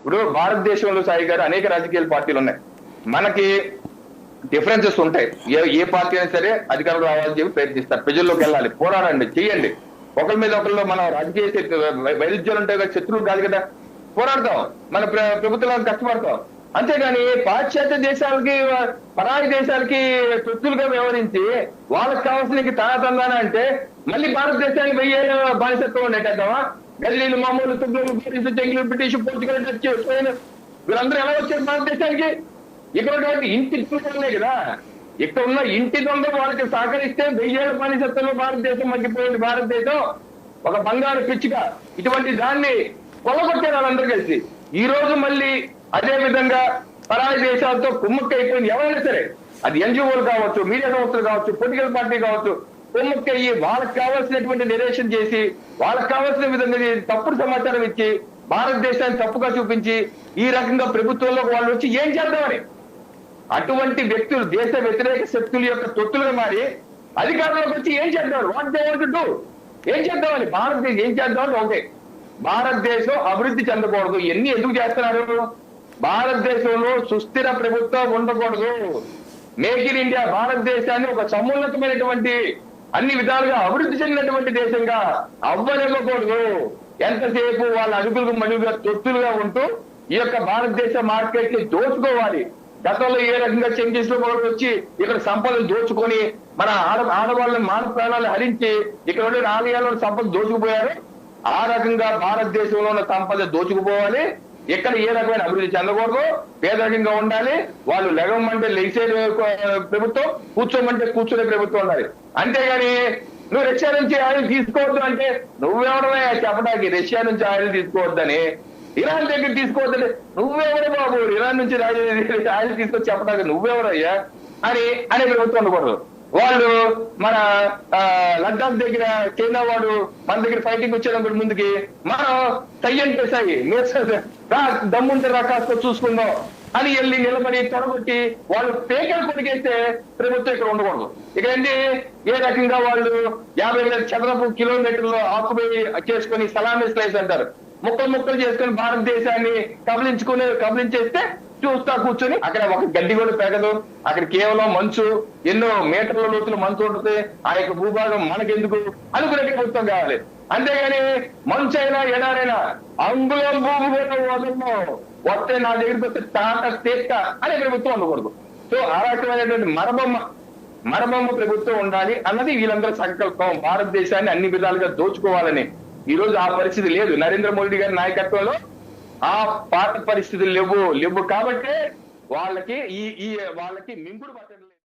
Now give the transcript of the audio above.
ఇప్పుడు భారతదేశంలో సాయి గారు అనేక రాజకీయ పార్టీలు ఉన్నాయి. మనకి డిఫరెన్సెస్ ఉంటాయి. ఏ ఏ పార్టీ అయినా సరే అధికారులు రావాలని చెప్పి ప్రయత్నిస్తారు. ప్రజల్లోకి వెళ్ళాలి. పోరాడండి. చేయండి ఒకరి మీద ఒకరిలో మన రాజకీయ వైరుధ్యాలు ఉంటాయి కదా శత్రువులు కాదు కదా. పోరాడతాం. మన ప్రభుత్వం కష్టపడతాం. అంతేగాని పాశ్చాత్య దేశాలకి పరాయి దేశాలకి శత్రులుగా వ్యవహరించి వాళ్ళకి కావాల్సిన తానతందాన అంటే మళ్ళీ భారతదేశానికి వెయ్యే బానిసత్వం ఉండేటద్దామా గల్లీలు మామూలు తుగ్గులు బ్రిటిష్ చెంగులు బ్రిటిష్ పోర్చుగల్ టచ్ వీళ్ళందరూ ఎలా వచ్చారు భారతదేశానికి? ఇక్కడ ఇంటి దొంగలే కదా. ఇక్కడ ఉన్న ఇంటి దొంగ వాళ్ళకి సహకరిస్తే వెయ్యేళ్ళ బానిసత్వంలో భారతదేశం మర్చిపోయింది భారతదేశం. ఒక బంగారు పిచ్చుక. ఇటువంటి దాన్ని కొలగొట్టారు వాళ్ళందరూ కలిసి. ఈ రోజు మళ్ళీ అదే విధంగా పరాయి దేశాలతో కుమ్మక్కైపోయింది. ఎవరైనా సరే అది ఎన్జిఓలు కావచ్చు మీడియా సంస్థలు కావచ్చు పొలిటికల్ పార్టీ కావచ్చు కుమ్మక్కయ్యి వాళ్ళకి కావాల్సినటువంటి నిరేషన్ చేసి వాళ్ళకి కావాల్సిన విధంగా తప్పుడు సమాచారం ఇచ్చి భారతదేశాన్ని తప్పుగా చూపించి ఈ రకంగా ప్రభుత్వంలో వాళ్ళు వచ్చి ఏం చేద్దామని? అటువంటి వ్యక్తులు దేశ వ్యతిరేక శక్తుల యొక్క తొత్తులుగా మారి అధికారంలోకి వచ్చి ఏం చేద్దాం వాట్ దే వాంట్ ఏం చేద్దామని? భారతదేశం ఏం చేద్దామని? ఒకటే భారతదేశం అభివృద్ధి చెందకూడదు. ఎన్ని ఎందుకు చేస్తున్నారు? భారతదేశంలో సుస్థిర ప్రభుత్వం ఉండకూడదు. మేక్ ఇన్ ఇండియా భారతదేశాన్ని ఒక సమున్నతమైనటువంటి అన్ని విధాలుగా అభివృద్ధి చెందినటువంటి దేశంగా అవ్వనివ్వకూడదు. ఎంతసేపు వాళ్ళ అడుగులకు మడుగుగా తొత్తులుగా ఉంటూ ఈ యొక్క భారతదేశ మార్కెట్ని దోచుకోవాలి. గతంలో ఏ రకంగా చెంగీస్లో వచ్చి ఇక్కడ సంపదను దోచుకొని మన ఆడ ఆడవాళ్ళని మాన ప్రాణాలు హరించి ఇక్కడ ఉండే ఆలయాల్లో సంపద దోచుకుపోయారు. ఆ రకంగా భారతదేశంలో ఉన్న సంపద దోచుకుపోవాలి. ఎక్కడ ఏ రకమైన అభివృద్ధి చెందకూడదు పేదరికంగా ఉండాలి వాళ్ళు లెగమంటే లెగిసే ప్రభుత్వం కూర్చోమంటే కూర్చునే ప్రభుత్వం ఉండాలి. అంతేగాని నువ్వు రష్యా నుంచి ఆయిల్ తీసుకోవద్దు అంటే నువ్వెవడమే చెప్పడానికి రష్యా నుంచి ఆయిల్ తీసుకోవద్దని? ఇరాన్ దగ్గర తీసుకోవద్దని? నువ్వెవరు బాబు? ఇరాన్ నుంచి ఆయిల్ తీసుకొచ్చి చెప్పడానికి నువ్వెవరయ్యా? అని అనే ప్రభుత్వం ఉండకూడదు. వాళ్ళు మన ఆ, లద్దాఖ్ దగ్గర చైనా వాడు మన దగ్గర ఫైటింగ్ వచ్చేటప్పుడు ముందుకి మనం తయ్యం చేసాయి రా దమ్ముంటే రా కాస్త చూసుకుందాం అని వెళ్ళి నిలబడి తొడగొట్టి వాళ్ళు పేకలు కొనికేస్తే ప్రభుత్వం ఇక్కడ ఉండకూడదు. ఇక ఏంటి ఏ రకంగా వాళ్ళు యాభై వేల చదరపు కిలోమీటర్లు ఆకుపోయి చేసుకొని సలామీ స్లైస్ అంటారు. ముక్కలు ముక్కలు చేసుకొని భారతదేశాన్ని కబలించుకునే కబలించేస్తే చూస్తా కూర్చొని అక్కడ ఒక గడ్డి కూడా పెగదు అక్కడ కేవలం మంచు ఎన్నో మీటర్ల లోతులు మంచు ఉంటుంది. ఆ యొక్క భూభాగం మనకెందుకు? అనుకునే ప్రభుత్వం కావాలి. అంతేగాని మంచు అయినా ఎడారైనా అంగుళం భూమి కూడా వదలను. వస్తే నా దగ్గరికి వస్తే టాట స్టేట్ అనే ప్రభుత్వం ఉండకూడదు. సో ఆ రకమైనటువంటి మరబొమ్మ మరబొమ్మ ప్రభుత్వం ఉండాలి అన్నది వీళ్ళందరూ సంకల్పం. భారతదేశాన్ని అన్ని విధాలుగా దోచుకోవాలని. ఈ రోజు ఆ పరిస్థితి లేదు. నరేంద్ర మోడీ గారి నాయకత్వంలో ఆ పాత పరిస్థితులు లేవు లేవు కాబట్టి వాళ్ళకి ఈ ఈ వాళ్ళకి మింగుడు పట్టడం